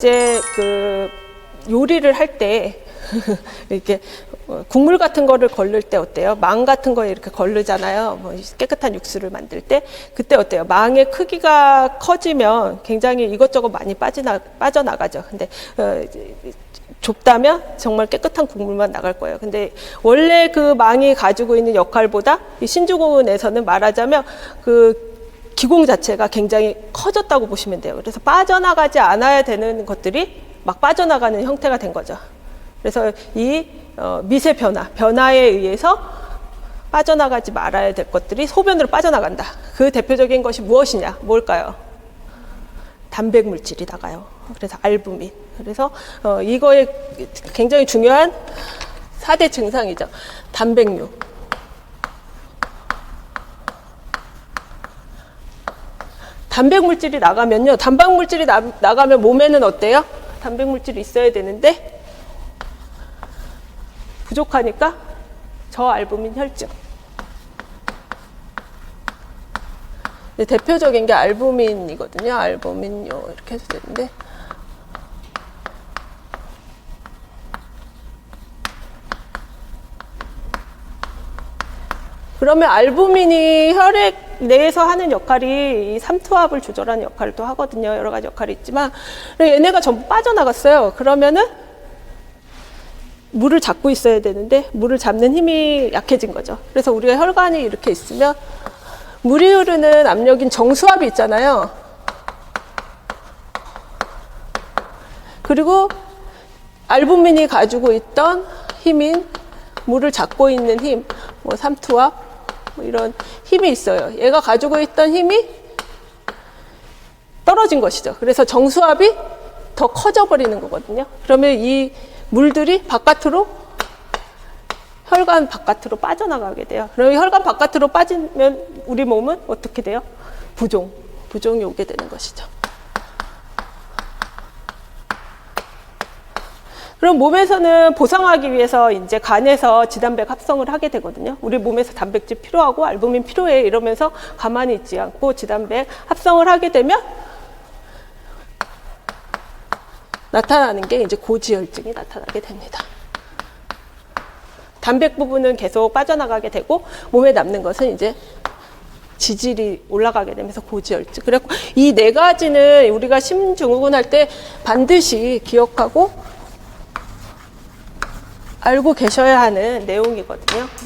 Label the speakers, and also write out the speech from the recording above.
Speaker 1: 이제 그 요리를 할 때 이렇게 어, 국물 같은 거를 걸릴 때 어때요? 망 같은 거에 이렇게 걸르잖아요. 뭐 깨끗한 육수를 만들 때 그때 어때요? 망의 크기가 커지면 굉장히 이것저것 많이 빠지나 빠져나가죠. 근데 어, 좁다면 정말 깨끗한 국물만 나갈 거예요. 근데 원래 그 망이 가지고 있는 역할보다 이 신주고은에서는 말하자면 그 기공 자체가 굉장히 커졌다고 보시면 돼요. 그래서 빠져나가지 않아야 되는 것들이 막 빠져나가는 형태가 된 거죠. 그래서 이 어, 미세 변화, 변화에 의해서 빠져나가지 말아야 될 것들이 소변으로 빠져나간다. 그 대표적인 것이 무엇이냐? 뭘까요? 단백 물질이 나가요. 그래서 알부민. 그래서 어, 이거에 굉장히 중요한 4대 증상이죠. 단백류. 단백 물질이 나가면요. 단백 물질이 나, 나가면 몸에는 어때요? 단백 물질이 있어야 되는데 부족하니까 저알부민 혈증. 대표적인 게 알부민이거든요. 알부민 요 이렇게 해도 되는데 그러면 알부민이 혈액 내에서 하는 역할이 이 삼투압을 조절하는 역할을 또 하거든요. 여러 가지 역할이 있지만 얘네가 전부 빠져나갔어요. 그러면은 물을 잡고 있어야 되는데 물을 잡는 힘이 약해진 거죠. 그래서 우리가 혈관이 이렇게 있으면 물이 흐르는 압력인 정수압이 있잖아요. 그리고 알부민이 가지고 있던 힘인 물을 잡고 있는 힘, 뭐 삼투압, 뭐 이런 힘이 있어요. 얘가 가지고 있던 힘이 떨어진 것이죠. 그래서 정수압이 더 커져 버리는 거거든요. 그러면 이 물들이 바깥으로 혈관 바깥으로 빠져나가게 돼요. 그러면 혈관 바깥으로 빠지면 우리 몸은 어떻게 돼요? 부종, 부종이 오게 되는 것이죠. 그럼 몸에서는 보상하기 위해서 이제 간에서 지단백 합성을 하게 되거든요. 우리 몸에서 단백질 필요하고 알부민 필요해 이러면서 가만히 있지 않고 지단백 합성을 하게 되면 나타나는 게 이제 고지혈증이 나타나게 됩니다. 단백 부분은 계속 빠져나가게 되고 몸에 남는 것은 이제 지질이 올라가게 되면서 고지혈증. 그래고 이 네 가지는 우리가 심증후군 할 때 반드시 기억하고 알고 계셔야 하는 내용이거든요.